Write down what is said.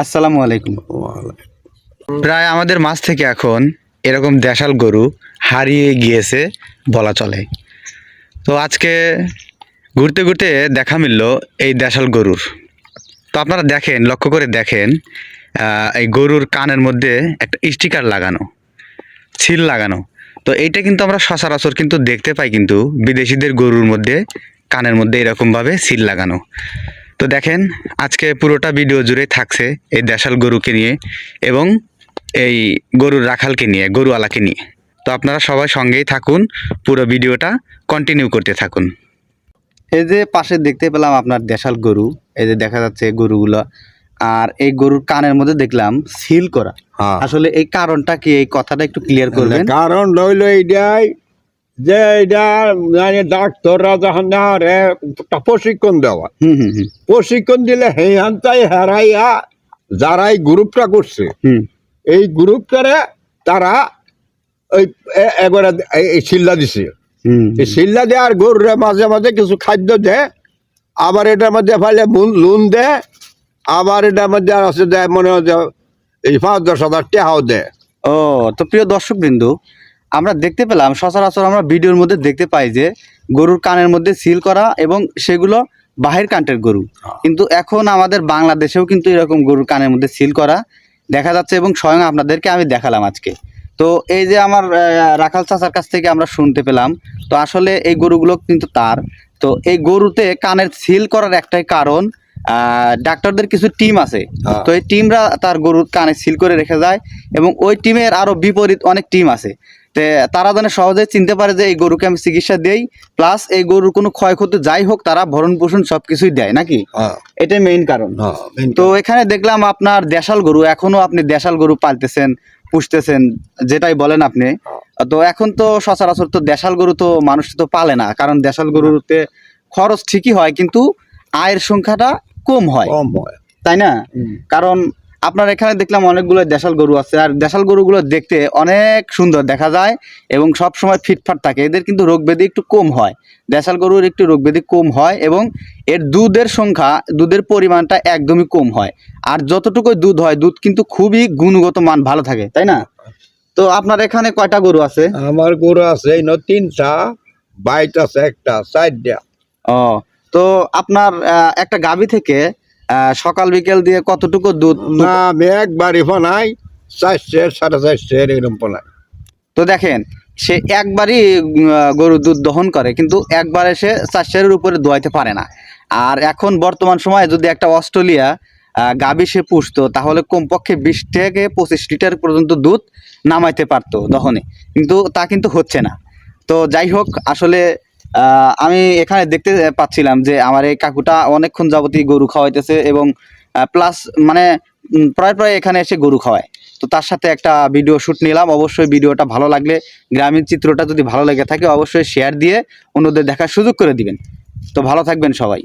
আসসালামু আলাইকুম। প্রায় আমাদের মাছ থেকে এখন এরকম দেশাল গরু হারিয়ে গিয়েছে বলা চলে। তো আজকে ঘুরতে ঘুরতে দেখা মিলল এই দেশাল গরুর। তো আপনারা দেখেন, লক্ষ্য করে দেখেন এই গরুর কানের মধ্যে একটা স্টিকার লাগানো, ছিল লাগানো। তো এইটা কিন্তু আমরা সচরাচর কিন্তু দেখতে পাই কিন্তু বিদেশিদের গরুর মধ্যে কানের মধ্যে এরকমভাবে সিল লাগানো। তো দেখেন আজকে পুরোটা ভিডিও জুড়ে থাকছে এই দেশাল গরুকে নিয়ে এবং এই গরুর রাখালকে নিয়ে গরুওয়ালাকে নিয়ে। তো আপনারা সবাই সঙ্গেই থাকুন পুরো ভিডিওটা কন্টিনিউ করতে থাকুন। এই যে পাশে দেখতে পেলাম আপনার দেশাল গরু এই যে দেখা যাচ্ছে গরুগুলো আর এই গরুর কানের মধ্যে দেখলাম সিল করা। হ্যাঁ। আসলে এই কারণটা কি? এই কথাটা একটু ক্লিয়ার করবেন? কারণ রইল এইটাই যে এটা মানে ডাক্তাররা যখন একটা প্রশিক্ষণ দেওয়া। প্রশিক্ষণ দিলে হেহান্তাই হেরাইয়া যারা এই গ্রুপটা করছে এই গ্রুপটারে তারা ওই একবারে এই- শিল্লা দিছে। এই শিল্লা দেওয়ার গরুরে মাঝে মাঝে কিছু খাদ্য দেয় আবার এটার মধ্যে ফাইলে লুন দেয় আবার এটার মধ্যে আর আছে দেয় মনে হয় এই পাঁচ দশ হাজার টাকাও দেয় ও তো প্রিয় দর্শক বিন্দু আমরা দেখতে পেলাম সচরাচর আমরা ভিডিওর মধ্যে দেখতে পাই যে গরুর কানের মধ্যে সিল করা এবং সেগুলো বাহির কান্টের গরু। কিন্তু এখন আমাদের বাংলাদেশেও কিন্তু এরকম গরুর কানের মধ্যে সিল করা দেখা যাচ্ছে এবং স্বয়ং আপনাদেরকে আমি দেখালাম আজকে। তো এই যে আমার রাখাল চাচার কাছ থেকে আমরা শুনতে পেলাম তো আসলে এই গরুগুলো কিন্তু তার। তো এই গরুতে কানের সিল করার একটাই কারণ ডাক্তারদের কিছু টিম আছে। হ্যাঁ। তো এই টিমরা তার গরুর কানে সিল করে রেখে যায় এবং ওই টিমের আরও বিপরীত অনেক টিম আছে। তে তারা যেন সহজে চিনতে পারে যে এই গরুকে আমি চিকিৎসা দেই প্লাস এই গরুর কোনো ক্ষয়ক্ষতি যাই হোক তারা ভরণ পোষণ সবকিছুই দেয় নাকি? হ্যাঁ। এটাই মেইন কারণ। হ্যাঁ তো এখানে দেখলাম আপনার দেশাল গরু এখনও আপনি দেশাল গরু পালতেছেন পুষতেছেন যেটাই বলেন আপনি। তো এখন তো সচরাচর তো দেশাল গরু তো মানুষ তো পালে না কারণ দেশাল গরুতে খরচ ঠিকই হয় কিন্তু আয়ের সংখ্যাটা কম হয়। কম হয়। তাই না? কারণ আপনার এখানে দেখলাম অনেকগুলো দেশাল গরু আছে আর দেশাল গরুগুলো দেখতে অনেক সুন্দর দেখা যায় এবং সব সময় ফিটফাট থাকে। এদের কিন্তু রোগ ব্যাধি একটু কম হয়। দেশাল গরুর একটু রোগ ব্যাধি কম হয় এবং এর দুধের সংখ্যা দুধের পরিমাণটা একদমই কম হয়। আর যতটুকু দুধ হয় দুধ কিন্তু খুবই গুণগত মান ভালো থাকে তাই না? তো আপনার এখানে কয়টা গরু আছে? আমার গরু আছে এই ন তিনটা বাইট আছে একটা চারটা। ও তো আপনার একটা গাভী থেকে সকাল বিকেল দিয়ে কতটুকু দুধ না একবারই ফোনাই চারশে সাড়ে চারশে এরকম ফোনাই। তো দেখেন সে একবারই উম, আহ, গরু দুধ দহন করে কিন্তু একবার এসে চারশের উপরে দোয়াইতে পারে না। আর এখন বর্তমান সময়ে যদি একটা অস্ট্রেলিয়া গাভী সে পুষতো তাহলে কমপক্ষে বিশ থেকে পঁচিশ লিটার পর্যন্ত দুধ নামাইতে পারতো দহনে। কিন্তু তা কিন্তু হচ্ছে না। তো যাই হোক আসলে আমি এখানে দেখতে পাচ্ছিলাম যে আমার এই কাকুটা অনেকক্ষণ যাবতীয় গরু খাওয়াইতেছে এবং প্লাস মানে প্রায় প্রায় এখানে এসে গরু খাওয়ায়। তো তার সাথে একটা ভিডিও শ্যুট নিলাম। অবশ্যই ভিডিওটা ভালো লাগলে, গ্রামীণ চিত্রটা যদি ভালো লেগে থাকে, অবশ্যই শেয়ার দিয়ে অন্যদের দেখার সুযোগ করে দিবেন। তো ভালো থাকবেন সবাই।